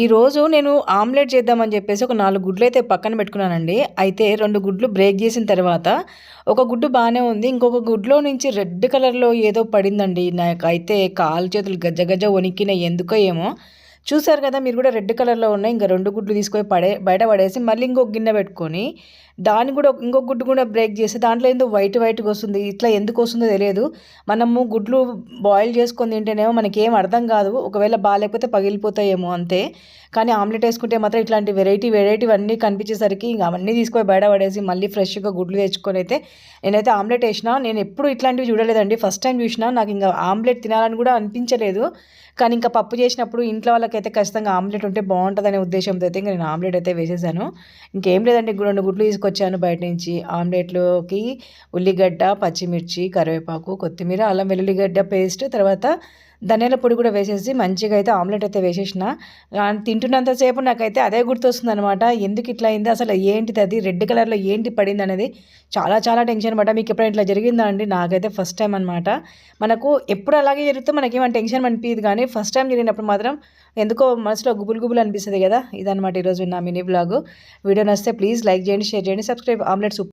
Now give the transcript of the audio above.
ఈరోజు నేను ఆమ్లెట్ చేద్దామని చెప్పేసి ఒక నాలుగు గుడ్లు అయితే పక్కన పెట్టుకున్నానండి. అయితే రెండు గుడ్లు బ్రేక్ చేసిన తర్వాత ఒక గుడ్డు బాగానే ఉంది. ఇంకొక గుడ్లో నుంచి రెడ్ కలర్లో ఏదో పడిందండి. నాకైతే కాలు చేతులు గజ్జ గజ్జ వణికినాయి. ఎందుకో ఏమో. చూసారు కదా మీరు కూడా రెడ్ కలర్లో ఉన్నాయి. ఇంకా రెండు గుడ్లు తీసుకొని పడే బయట పడేసి మళ్ళీ ఇంకొక గిన్నె పెట్టుకొని దాన్ని కూడా ఇంకొక గుడ్డు కూడా బ్రేక్ చేసి దాంట్లో ఏందో వైట్ వైట్గా వస్తుంది. ఇట్లా ఎందుకు వస్తుందో తెలియదు. మనము గుడ్లు బాయిల్ చేసుకొని తింటేనేమో మనకి ఏం అర్థం కాదు. ఒకవేళ బాగాలేకపోతే పగిలిపోతాయేమో అంతే. కానీ ఆమ్లెట్ వేసుకుంటే మాత్రం ఇట్లాంటి వెరైటీ వెరైటీ అన్నీ కనిపించేసరికి ఇంకా అవన్నీ తీసుకొని బయట పడేసి మళ్ళీ ఫ్రెష్గా గుడ్లు తెచ్చుకొని అయితే నేనైతే ఆమ్లెట్ వేసిన నేను ఎప్పుడు ఇట్లాంటివి చూడలేదండి. ఫస్ట్ టైం చూసినా నాకు ఇంకా ఆమ్లెట్ తినాలని కూడా అనిపించలేదు. కానీ ఇంకా పప్పు చేసినప్పుడు ఇంట్లో వాళ్ళకైతే ఖచ్చితంగా ఆమ్లెట్ ఉంటే బాగుంటుందనే ఉద్దేశంతో అయితే ఇంకా నేను ఆమ్లెట్ అయితే వేసేసాను. ఇంకేం లేదండి రెండు గుడ్లు తీసుకొచ్చాను బయట నుంచి. ఆమ్లెట్లోకి ఉల్లిగడ్డ పచ్చిమిర్చి కరివేపాకు కొత్తిమీర అల్లం వెల్లుల్లిగడ్డ పేస్ట్ తర్వాత ధనియాల పొడి కూడా వేసేసి మంచిగా అయితే ఆమ్లెట్ అయితే వేసేసిన. తింటున్నంతసేపు నాకైతే అదే గుర్తొస్తుంది అనమాట ఎందుకు ఇట్లా అయింది? అసలు ఏంటిది అది? రెడ్ కలర్లో ఏంటి పడింది అనేది చాలా చాలా టెన్షన్ అనమాట మీకు ఎప్పుడైనా ఇట్లా జరిగిందా అండి? నాకైతే ఫస్ట్ టైం అనమాట మనకు ఎప్పుడు అలాగే జరిగితే మనకేమైనా టెన్షన్ అనిపించదు కానీ ఫస్ట్ టైం జరిగినప్పుడు మాత్రం ఎందుకో మనసులో గుబులు గుబులు అనిపిస్తుంది కదా. ఇదనమాట ఈరోజు నా మినీ బ్లాగ్. వీడియో నచ్చితే ప్లీజ్ లైక్ చేయండి షేర్ చేయండి సబ్స్క్రైబ్. Omelette soup